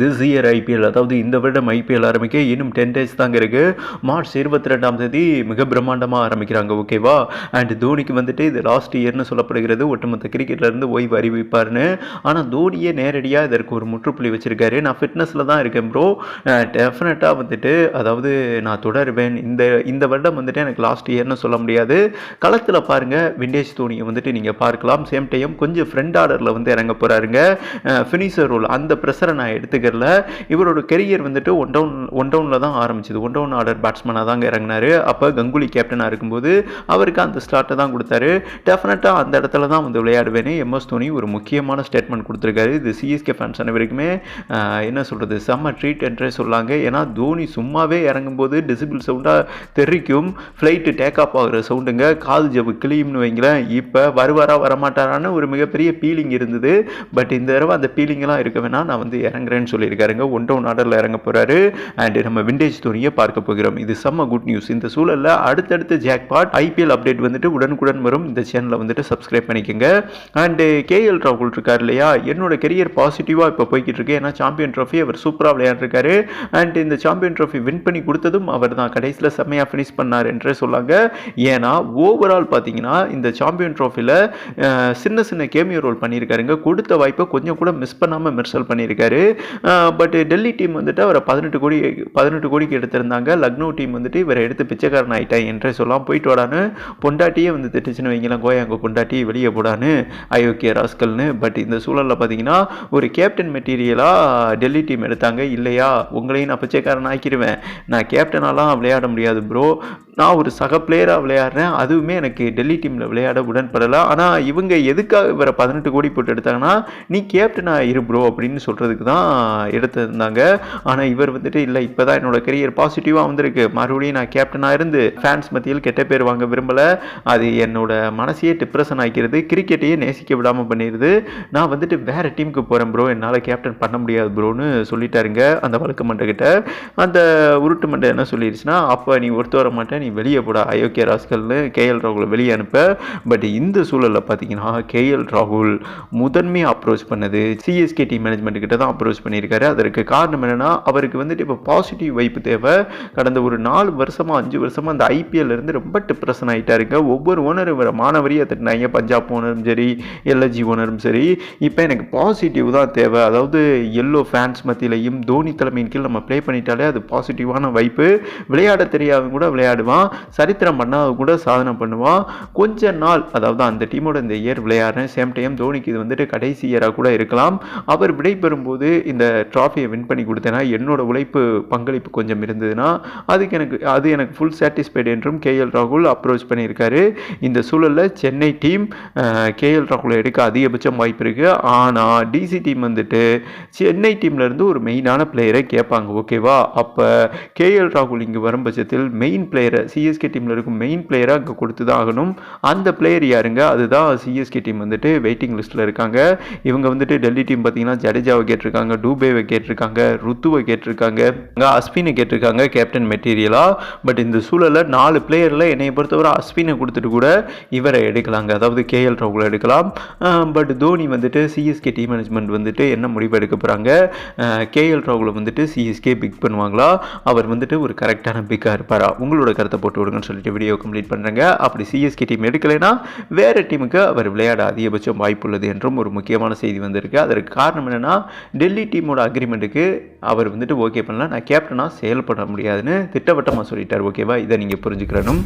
This year IPL அதாவது இந்த வருடம் ஐபிஎல் ஆரம்பிக்க இன்னும் டென் டேஸ் தாங்க இருக்குது மார்ச் இருபத்தி ரெண்டாம் தேதி மிக பிரம்மாண்டமாக ஆரம்பிக்கிறாங்க ஓகேவா அண்ட் தோனிக்கு வந்துட்டு இது லாஸ்ட் இயர்னு சொல்லப்படுகிறது ஒட்டுமொத்த கிரிக்கெட்லேருந்து ஓய்வு அறிவிப்பார்னு ஆனால் தோனியே நேரடியாக இதற்கு ஒரு முற்றுப்புள்ளி வச்சிருக்காரு. நான் ஃபிட்னஸில் தான் இருக்கேன் ப்ரோ டெஃபினட்டாக வந்துட்டு அதாவது நான் தொடருவேன். இந்த இந்த வருடம் வந்துட்டு எனக்கு லாஸ்ட் இயர்னு சொல்ல முடியாது. களத்தில் பாருங்கள் விண்டேஜ் தோனியை வந்துட்டு நீங்கள் பார்க்கலாம். சேம் டைம் கொஞ்சம் ஃப்ரெண்ட் ஆர்டரில் வந்து இறங்க போகிறாருங்க ஃபினிஷர் ரோல் அந்த ப்ரெஷரை நான் எடுத்துக்கல இவரோட கெரியர் வந்துட்டு ஒன் டவுன் ஒன் டவுனில் தான் ஆரம்பிச்சது. ஒன் டவுன் ஆர்டர் பேட்ஸ்மேனாக தாங்க இறங்கினார். அப்போ கங்குலி கேப்டனாக இருக்கும்போது அவருக்கு அந்த ஸ்டார்ட்டை தான் கொடுத்தாரு. டெஃபினட்டாக அந்த இடத்துல தான் வந்து விளையாடுவேன்னு எம்எஸ் தோனி ஒரு முக்கியமான ஸ்டேட்மெண்ட் கொடுத்துருக்காரு. இது சிஎஸ்கே ஃபேன்ஸ் அனைவருக்குமே என்ன சொல்கிறது செம்ம ட்ரீட் என்றே சொல்லாங்க. ஏன்னா தோனி சும்மாவே இறங்கும்போது டிசிபிள் சவுண்டாக தெரிக்கும். ஃப்ளைட்டு டேக் ஆஃப் ஆகிற சவுண்டுங்க காது ஜவு கிளியும்னு வைங்களேன். இப்போ வருவாரா வரமாட்டாரான்னு ஒரு மிகப்பெரிய ஃபீலிங் இருந்தது. பட் இந்த தடவை அந்த ஃபீலிங்கெல்லாம் இருக்க வேணால் நான் வந்து இறங்குறேன்னு சொல்லியிருக்காருங்க. ஒன் டவுன் ஆர்டரில் இறங்க போகிறாரு அண்ட் நம்ம விண்டேஜ் தோனியை பார்க்க போகிறோம். இது செம்ம குட் நியூஸ் இந்த சூழலில் அடுத்தடுத்த ஜாக்பாட் ஐபிஎல் அப்டேட் வந்துட்டு உடனுக்குடன் வரும். இந்த சேனலை வந்துட்டு சப்ஸ்கிரைப் பண்ணிக்கோங்க. அண்டு கேஎல் ராகுல் இருக்கார் இல்லையா? என்னோட கெரியர் பாசிட்டிவாக இப்போ போய்கிட்டு இருக்கு. ஏன்னா சாம்பியன் ட்ராஃபி அவர் சூப்பராக விளையாண்டுருக்காரு அண்ட் இந்த சாம்பியன் ட்ராஃபி வின் பண்ணி கொடுத்ததும் அவர் தான். கடைசியில் செம்மையாக ஃபினிஷ் பண்ணார் என்றே சொல்லாங்க. ஏன்னா ஓவரால் பார்த்தீங்கன்னா இந்த சாம்பியன் ட்ராஃபியில் சின்ன சின்ன கேமியோ ரோல் பண்ணியிருக்காருங்க. கொடுத்த வாய்ப்பை கொஞ்சம் கூட மிஸ் பண்ணாமல் மெர்சல் பண்ணியிருக்காரு. பட் டெல்லி டீம் வந்துட்டு அவரை பதினெட்டு கோடி பதினெட்டு கோடிக்கு எடுத்திருந்தாங்க. லக்னோ டீம் வந்துட்டு இவரை எடுத்து பிச்சைக்காரன் ஆகிட்டான் என்றே சொல்லலாம் போயிட்டு வாடான்னு பொண்டாட்டியே வந்து திட்டுச்சுன்னு வைங்களேன். கோயாங்க பொண்டாட்டி வெளியே போடான்னு. அயோக்கிய ராஸ்கல்னு. பட் இந்த சூழலில் பார்த்தீங்கன்னா ஒரு கேப்டன் மெட்டீரியலாக டெல்லி டீம் எடுத்தாங்க. இல்லையா? உங்களையும் நான் பிச்சைக்காரன் ஆக்கிடுவேன் நான் கேப்டனாலாம் விளையாட முடியாது ப்ரோ நான் ஒரு சக பிளேயராக விளையாடுறேன். அதுவுமே எனக்கு டெல்லி டீமில் விளையாட உடன்படலை. ஆனால் இவங்க எதுக்காக இவரை பதினெட்டு கோடி போட்டு எடுத்தாங்கன்னா நீ கேப்டனாக இரு ப்ரோ அப்படின்னு சொல்கிறதுக்கு தான் எடுத்திருந்தாங்க. ஆனால் இவர் வந்துட்டு இல்லை இப்போ தான் என்னோட கெரியர் பாசிட்டிவாக வந்திருக்கு. மறுபடியும் நான் கேப்டனாக இருந்து ஃபேன்ஸ் மத்தியில் கெட்ட பேர் வாங்க விரும்பலை. அது என்னோட மனசையே டிப்ரெஷன் ஆக்கிறது கிரிக்கெட்டையே நேசிக்க விடாமல் பண்ணிடுது நான் வந்துட்டு வேறு டீமுக்கு போகிறேன் ப்ரோ என்னால் கேப்டன் பண்ண முடியாது ப்ரோன்னு சொல்லிட்டாருங்க அந்த வழக்கு மண்டகிட்ட அந்த உருட்டு மண்டை என்ன சொல்லிடுச்சுன்னா அப்போ நீ ஒருத்த வர மாட்டேன் நீ வெளியே போட. அயோக்கிய ராஸ்கல்னு கேஎல் ராகுலை வெளியே அனுப்ப. பட் இந்த சூழலில் பார்த்தீங்கன்னா கேஎல் ராகுல் முதன்மையாக அப்ரோச் பண்ணது. சிஎஸ்கே டீம் மேனேஜ்மெண்ட் கிட்ட தான் அப்ரோச் பண்ணியிருக்காரு. அதற்கு காரணம் என்னென்னா அவருக்கு வந்துட்டு இப்போ பாசிட்டிவ் வைப்பு தேவை. கடந்த ஒரு நாலு வருஷமாக அஞ்சு வருஷமாக அந்த ஐபிஎல்லேருந்து ரொம்ப டிப்ரெஷன் ஆகிட்டாருங்க ஒவ்வொரு ஓனரும் வர மாணவரியாக திட்டினாங்க. பஞ்சாப் ஓனரும் சரி எல்ஜி ஓனரும் சரி. இப்போ எனக்கு பாசிட்டிவ் தான் தேவை. அதாவது எல்லோ ஃபேன்ஸ் மத்தியிலையும் தோனி தலைமையின் கீழ் நம்ம ப்ளே பண்ணிட்டாலே அது பாசிட்டிவான வைப்பு விளையாட தெரியாதவங்க கூட விளையாடுவான். சரித்திரம் பண்ணாத கூட சாதனை பண்ணுவான். கொஞ்ச நாள் அதாவது அந்த டீமோட இந்த இயர் விளையாடுறேன் சேம் டைம் தோனிக்கு இது வந்துட்டு கடைசி இயராக கூட இருக்கலாம். அவர் விடைபெறும்போது இந்த ட்ராஃபியை வின் பண்ணி கொடுத்தேன்னா என்னோட உழைப்பு பங்களிப்பு கொஞ்சம் இருந்ததுன்னா அதுக்கு எனக்கு அது எனக்கு ஃபுல் சாட்டிஸ்ஃபைடு என்றும் கேஎல் ராகுல் அப்ரோச் பண்ணியிருக்காரு. இந்த சூழலில் சென்னை டீம் கேஎல் ராகுலை எடுக்க அதிகபட்சம் வாய்ப்பு இருக்குது ஆனால் டிசி டீம் வந்துட்டு சென்னை டீம்லேருந்து ஒரு மெயினான பிளேயரை கேட்பாங்க ஓகேவா அப்போ கேஎல் ராகுல் இங்கே வரும் பட்சத்தில் மெயின் பிளேயரை சிஎஸ்கே டீமில் இருக்கும் மெயின் பிளேயராக அங்கே கொடுத்து தான் ஆகணும். அந்த பிளேயர் யாருங்க? அதுதான் சிஎஸ்கே டீம் வந்துட்டு வெயிட்டிங் லிஸ்ட்டில் இருக்காங்க. இவங்க வந்துட்டு டெல்லி டீம் பார்த்தீங்கன்னா ஜடேஜாவை கேட்டிருக்காங்க டூபேவை கேட்டிருக்காங்க ருத்துவை கேட்டிருக்காங்க அஸ்வினை கேட்டிருக்காங்க கேப்டன் மெட்டீரியலாக பட் இந்த சூழலில் நாலு பிளேயரில் என்னை பொறுத்தவரை அஸ்வினை கொடுத்துட்டு கூட இவரை எடுக்கலாங்க. அதாவது கேஎல் ராகுலை எடுக்கலாம். பட் தோனி வந்துட்டு சிஎஸ்கே டீம் மேனேஜ்மெண்ட் வந்துட்டு என்ன முடிவு எடுக்க போகிறாங்க கேஎல் ராகுலை வந்துட்டு சிஎஸ்கே பிக் பண்ணுவாங்களா? அவர் வந்துட்டு ஒரு கரெக்டான பிக்காக இருப்பாரா? உங்களோட கருத்தை போட்டு விடுங்கன்னு சொல்லிட்டு வீடியோ கம்ப்ளீட் பண்ணுறங்க அப்படி சிஎஸ்கே டீம் எடுக்கலைன்னா வேறு டீமுக்கு அவர் விளையாட அதிகபட்சம் வாய்ப்புள்ளது என்றும் ஒரு முக்கியமான செய்தி வந்திருக்கு. அதற்கு காரணம் என்னென்னா டெல்லி டீமோட அக்ரிமெண்ட்டுக்கு அவர் வந்துட்டு ஓகே பண்ணலாம் நான் கேப்டனாக செயல்பட முடியாதுன்னு திட்டவட்டமாக சொல்லிட்டார். ஓகேவா இதை நீங்கள் புரிஞ்சுக்கிறனும்.